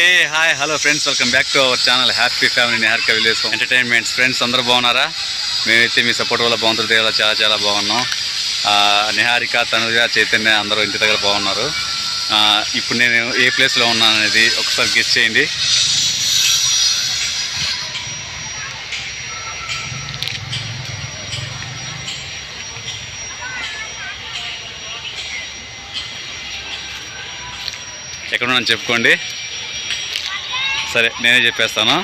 A hi hello friends welcome back to our channel happy family Niharika village entertainments friends అందరూ బాగున్నారా? మేమైతే మీ support వల్ల బాగుంటుంది దేవుళ్ళ చాలా చాలా బాగున్నాం. నిహారిక తనుజ చైతన్య అందరూ ఇంటి దగ్గర బాగున్నారు. ఇప్పుడు నేను ఏ ప్లేస్లో ఉన్నాను అనేది ఒకసారి గెస్ట్ చేయండి. ఎక్కడున్నాను చెప్పుకోండి. సరే నేనే చెప్పేస్తాను.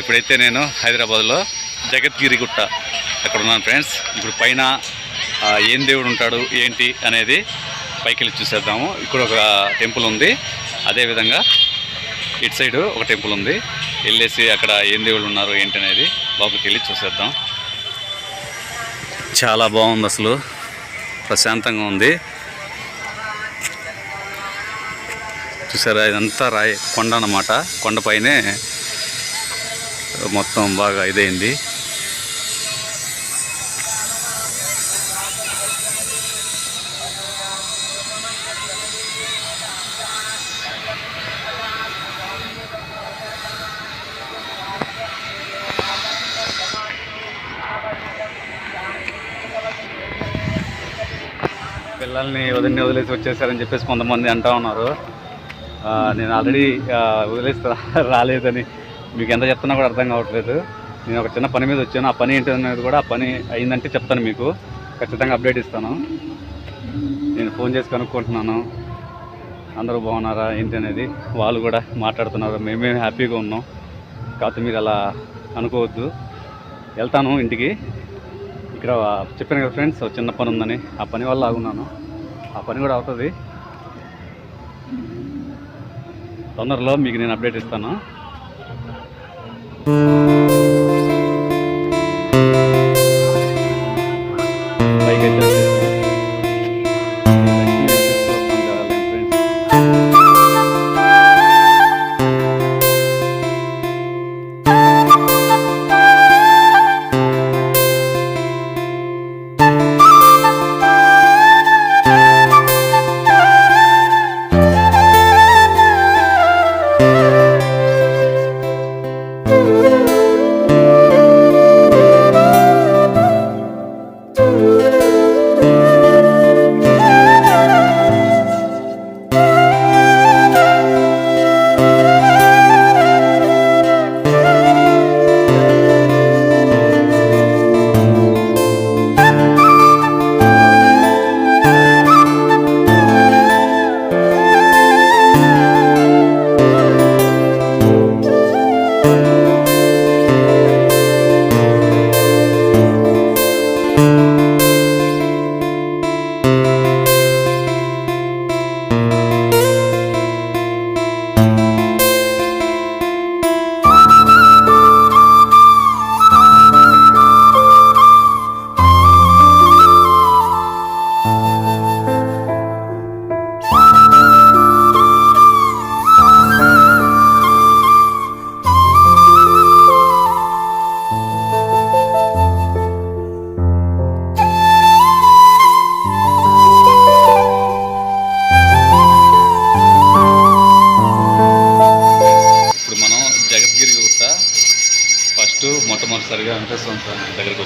ఇప్పుడైతే నేను హైదరాబాద్లో జగద్గిరి గుట్ట అక్కడ ఉన్నాను ఫ్రెండ్స్. ఇప్పుడు పైన ఏం దేవుడు ఉంటాడు ఏంటి అనేది పైకి వెళ్ళి చూసేద్దాము. ఇక్కడ ఒక టెంపుల్ ఉంది. అదేవిధంగా ఇటు సైడ్ ఒక టెంపుల్ ఉంది. వెళ్ళేసి అక్కడ ఏం దేవుళ్ళు ఉన్నారు ఏంటి అనేది లోపలికి వెళ్ళి చూసేద్దాం. చాలా బాగుంది అసలు. ప్రశాంతంగా ఉంది. చూసారా? ఇదంతా రాయి కొండ అన్నమాట. కొండపైనే మొత్తం బాగా ఇదైంది. పిల్లల్ని వదిలిని వదిలేసి వచ్చేసారని చెప్పేసి కొంతమంది అంటా ఉన్నారు. నేను ఆల్రెడీ వదిలేసి రాలేదని మీకు ఎంత చెప్తున్నా కూడా అర్థం కావట్లేదు. నేను ఒక చిన్న పని మీద వచ్చాను. ఆ పని ఏంటి అనేది కూడా ఆ పని అయిందంటే చెప్తాను మీకు. ఖచ్చితంగా అప్డేట్ ఇస్తాను. నేను ఫోన్ చేసి కనుక్కుంటున్నాను. అందరూ బాగున్నారా? ఏంటి అనేది వాళ్ళు కూడా మాట్లాడుతున్నారు. మేమే హ్యాపీగా ఉన్నాం. కాకపోతే మీరు అలా అనుకోవద్దు. వెళ్తాను ఇంటికి. ఇక్కడ చెప్పాను కదా ఫ్రెండ్స్ చిన్న పని ఉందని. ఆ పని వల్ల ఆగున్నాను. ఆ పని కూడా అవుతుంది. తొందరలో మీకు నేను అప్డేట్ ఇస్తాను.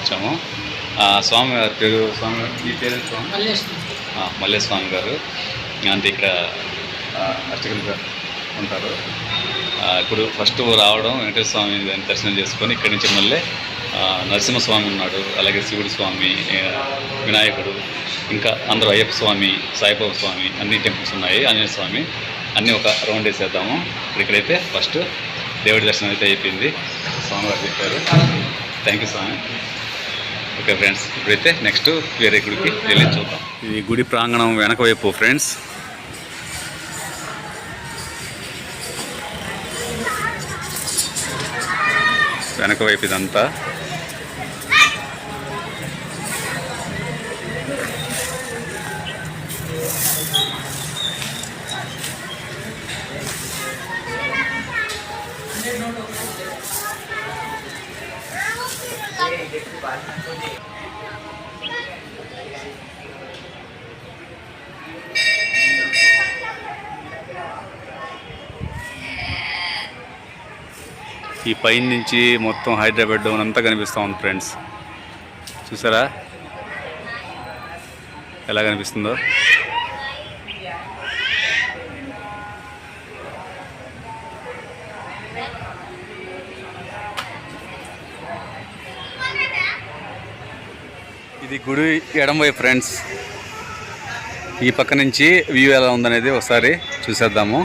వచ్చాము. స్వామి పేరు స్వామి మీ పేరు స్వామి? ఆ, మల్లె స్వామి గారు. అంటే ఇక్కడ అర్చకులుగా ఉంటారు. ఇప్పుడు ఫస్ట్ రావడం వెంకటేశ్వర స్వామి దర్శనం చేసుకొని ఇక్కడి నుంచి మళ్ళీ నరసింహస్వామి ఉన్నాడు అలాగే శివుడి స్వామి వినాయకుడు ఇంకా అందరూ అయ్యప్ప స్వామి సాయిబాబా స్వామి అన్ని టెంపుల్స్ ఉన్నాయి ఆంజనేయ స్వామి. అన్నీ ఒక రౌండ్ వేసేద్దాము. ఇప్పుడు ఇక్కడైతే ఫస్ట్ దేవుడి దర్శనం అయితే అయిపోయింది. స్వామి గారు చెప్పారు. Thank you Swami. Okay friends ఇప్పుడైతే నెక్స్ట్ వేరే గుడికి వెళ్ళి చూద్దాం. ఇది గుడి ప్రాంగణం వెనక వైపు ఫ్రెండ్స్ వెనక వైపు ఇదంతా. ఈ పైన నుంచి మొత్తం హైదరాబాద్ డౌన్ అంతా కనిపిస్తూ ఉంది ఫ్రెండ్స్. చూసారా? ఎలా కనిపిస్తుందో? ఇది గుడి ఎడంవై ఫ్రెండ్స్. ఈ పక్క నుంచి వ్యూ ఎలా ఉందనేది ఒకసారి చూసేద్దాము.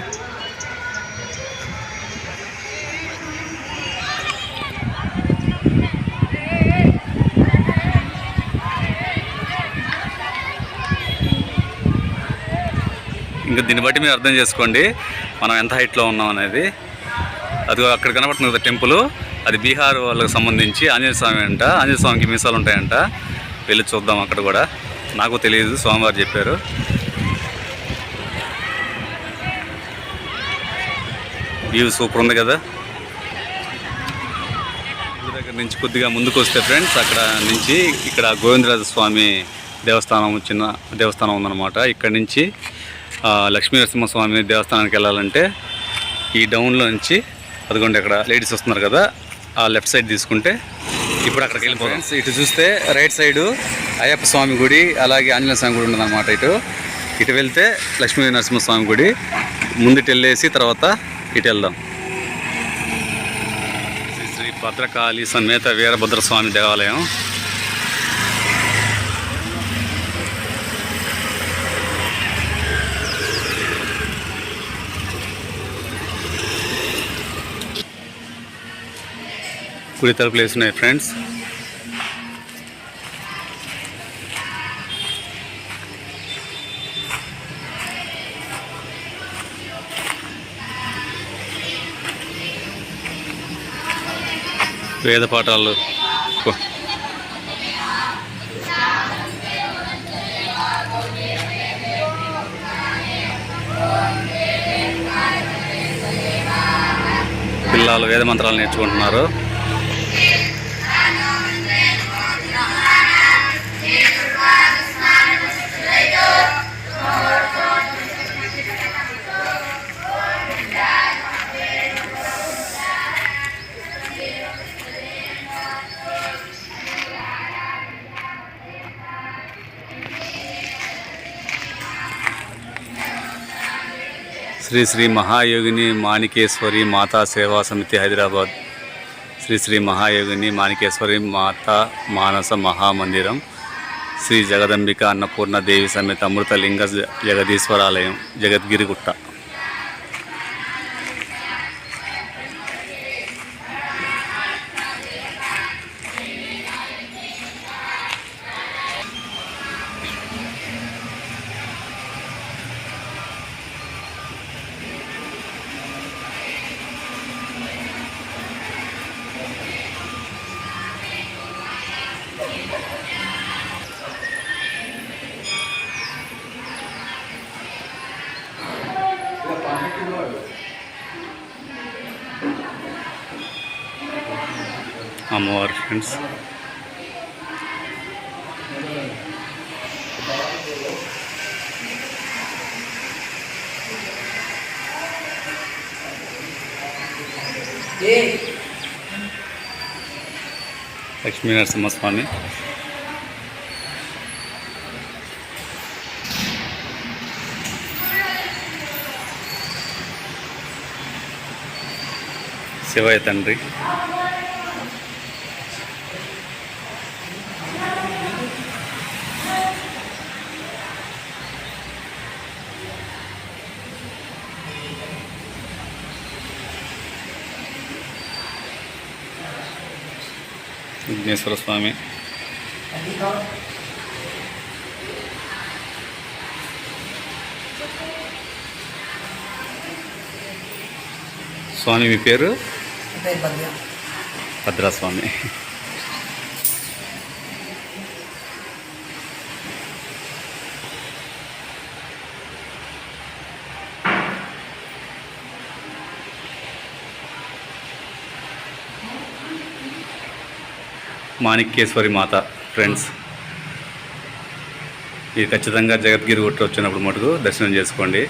దీన్ని బట్టి మీరు అర్థం చేసుకోండి. మనం ఎంత హైట్లో ఉన్నాం అనేది. అది అక్కడ కనబడుతుంది కదా టెంపుల్. అది బీహార్ వాళ్ళకి సంబంధించి ఆంజనేయ స్వామి అంట. ఆంజనేయ స్వామికి మీసాలు ఉంటాయంట. వెళ్ళి చూద్దాం అక్కడ కూడా. నాకు తెలియదు స్వామివారు చెప్పారు. వ్యూ సూపర్ ఉంది కదా. దగ్గర నుంచి కొద్దిగా ముందుకు వస్తే ఫ్రెండ్స్ అక్కడ నుంచి ఇక్కడ గోవిందరాజ స్వామి దేవస్థానం చిన్న దేవస్థానం ఉందన్నమాట. ఇక్కడ నుంచి ఆ, లక్ష్మీ నరసింహస్వామి దేవస్థానానికి వెళ్ళాలంటే ఈ డౌన్లో నుంచి అదిగోండి అక్కడ లేడీస్ వస్తున్నారు కదా ఆ లెఫ్ట్ సైడ్ తీసుకుంటే ఇప్పుడు అక్కడికి వెళ్ళిపోతాం ఇటు చూస్తే రైట్ సైడు అయ్యప్ప స్వామి గుడి అలాగే ఆంజనేయ స్వామి గుడి ఉందన్నమాట ఇటు. ఇటు వెళ్తే లక్ష్మీ నరసింహస్వామి గుడి ముందుకు వెళ్ళేసి తర్వాత ఇటు వెళ్దాం. శ్రీ శ్రీ భద్రకాళి సమేత వీరభద్ర స్వామి దేవాలయం. గుడి తలుపులు వేస్తున్నాయి ఫ్రెండ్స్ వేద పాఠాలు. పిల్లలు వేద మంత్రాలు నేర్చుకుంటున్నారు. శ్రీ శ్రీ మహాయోగిని మాణికేశ్వరి మాతా సేవా సమితి హైదరాబాద్. శ్రీ శ్రీ మహాయోగిని మాణికేశ్వరి మాతా మానస మహామందిరం. శ్రీ జగదంబిక అన్నపూర్ణ దేవి సమేత అమృతలింగ జ- జగదీశ్వరాలయం జగద్గిరిగుట్ట. అమ్మవారి ఫ్రెండ్స్ లక్ష్మీ నరసింహస్వామి శివయ్య తండ్రి విఘ్నేశ్వర స్వామి. స్వామి మీ పేరు? పేరు భద్ర భద్రాస్వామి. మాణిక్యేశ్వరి మాత ఫ్రెండ్స్ ఇది ఖచ్చితంగా జగద్గిరి గుట్ట వచ్చినప్పుడు మటుకు దర్శనం చేసుకోండి.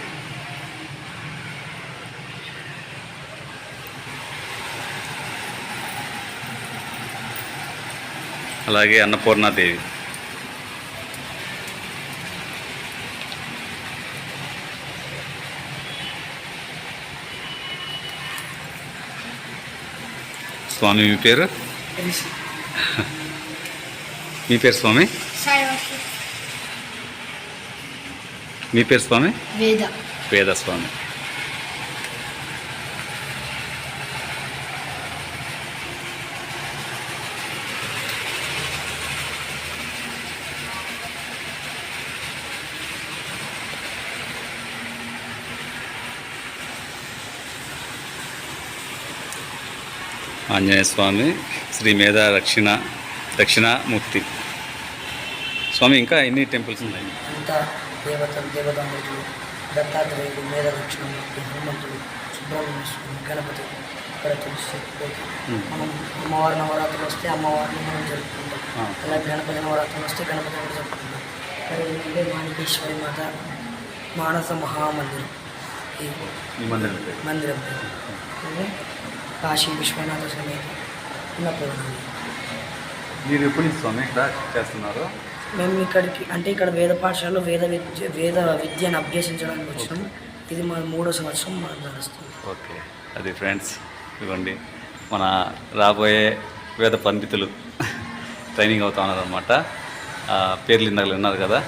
అలాగే అన్నపూర్ణాదేవి. స్వామి పేరు? మీ పేరు స్వామి? మీ పేరు స్వామి? వేద. వేద స్వామి. ఆంజనేయ స్వామి శ్రీ మేధ రక్షణ దక్షిణామూర్తి స్వామి ఇంకా ఎన్ని టెంపుల్స్ ఉన్నాయి? అంతా దేవతలు దేవతామూర్తులు దత్తాత్రేయుడు మేధ దక్షిణమూర్తి హనుమంతుడు సుబ్రహ్మణ్య స్వామి గణపతి ఇక్కడ తులసి పోతే Hmm. మనం అమ్మవారి నవరాత్రులు వస్తే అమ్మవారిని మనం జరుపుకుంటాం. అలాగే గణపతి నవరాత్రులు వస్తే గణపతి కూడా జరుపుకుంటాం. ఇక్కడ ఏంటంటే మాణికేశ్వరి మాత మానస మహామందిరం. ఈ మందిరం మందిరం కాశీ విశ్వనాథ సమేత అన్నపూర్ణాదేవి మీరు ఎప్పటి నుంచి స్వామి ఇక్కడ చేస్తున్నారు? మేము ఇక్కడికి అంటే ఇక్కడ వేద పాఠశాలలో వేద విద్య వేద విద్యను అభ్యసించడానికి వచ్చినాం ఇది మా మూడో సంవత్సరం మనం నడుస్తుంది. ఓకే. అది ఫ్రెండ్స్ ఇవ్వండి. మన రాబోయే వేద పండితులు ట్రైనింగ్ అవుతా ఉన్నారనమాట పేర్లు ఇందాక విన్నారు కదా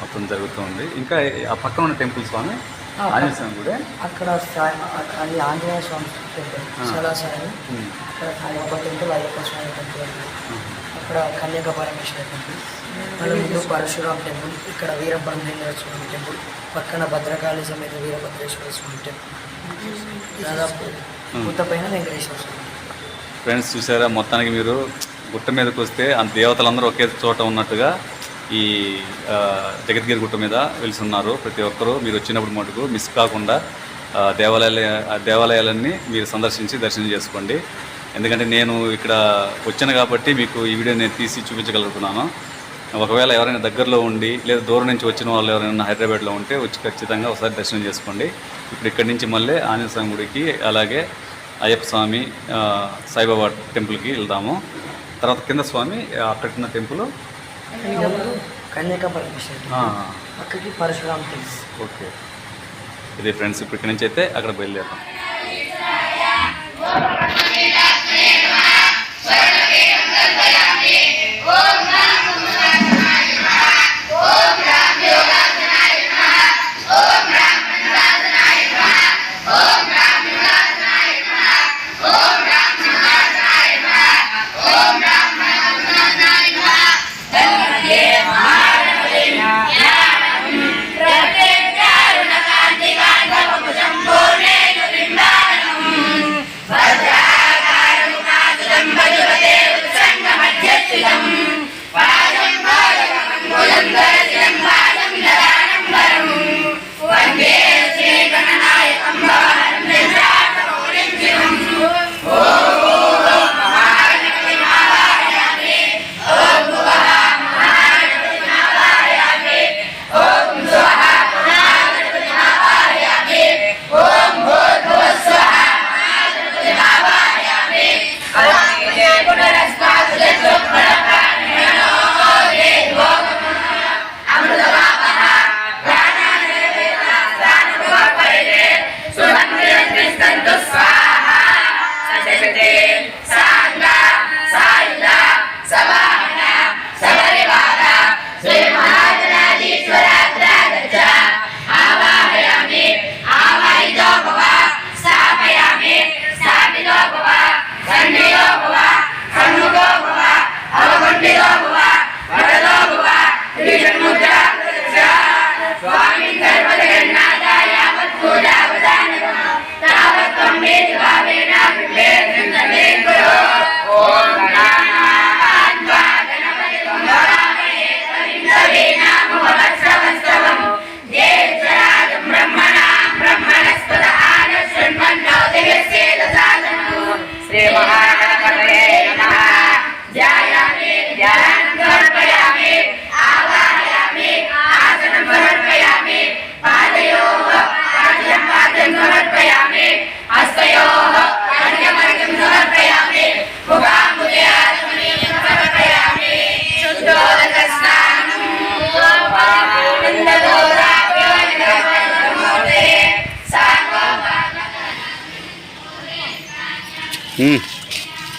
మొత్తం జరుగుతుంది ఇంకా ఆ పక్కన ఉన్న టెంపుల్ స్వామి ఆ, ఆంజనేయ స్వామి కూడా అక్కడ అది ఆంజనేయ స్వామి టెంపుల్. సలాసాయి అక్కడ సాయిబాబా టెంపుల్ అయ్యప్ప స్వామి టెంపుల్. అక్కడ కన్యాక పరమేశ్వర టెంపుల్. మళ్ళీ ముందు పరశురామ్ టెంపుల్ ఇక్కడ వీరబ్రహ్మేంద్ర స్వామి టెంపుల్ పక్కన భద్రకాళి సమేత వీరభద్రేశ్వర స్వామి టెంపుల్. దాదాపు గుట్ట పైన వెంకటేశ్వర స్వామి ఫ్రెండ్స్ చూసారా? మొత్తానికి మీరు గుట్ట మీదకి వస్తే ఆ దేవతలందరూ ఒకే చోట ఉన్నట్టుగా ఈ జగద్గిరి గుట్ట మీద వెలుసున్నారు ప్రతి ఒక్కరూ. మీరు వచ్చినప్పుడు మటుకు మిస్ కాకుండా దేవాలయాల దేవాలయాలన్నీ మీరు సందర్శించి దర్శనం చేసుకోండి. ఎందుకంటే నేను ఇక్కడ వచ్చాను కాబట్టి మీకు ఈ వీడియో నేను తీసి చూపించగలుగుతున్నాను. ఒకవేళ ఎవరైనా దగ్గరలో ఉండి లేదా దూరం నుంచి వచ్చిన వాళ్ళు ఎవరైనా హైదరాబాద్లో ఉంటే వచ్చి ఖచ్చితంగా ఒకసారి దర్శనం చేసుకోండి. ఇప్పుడు ఇక్కడి నుంచి మళ్ళీ ఆంజనేయ స్వామి గుడికి అలాగే అయ్యప్ప స్వామి సాయిబాబా టెంపుల్కి వెళ్దాము. తర్వాత కింద స్వామి ఆ, టెంపుల్ కన్యాక పరమేశ్వర టెంపుల్. పక్కకి పరశురామ్ టెంపుల్ ఓకే. ఇది ఫ్రెండ్స్ ఇక్కడి నుంచి అయితే అక్కడ బయలుదేరాం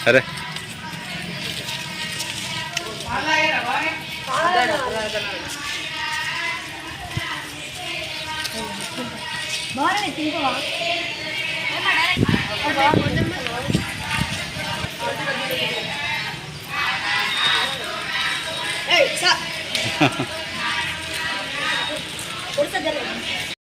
అరే Ha ha ha.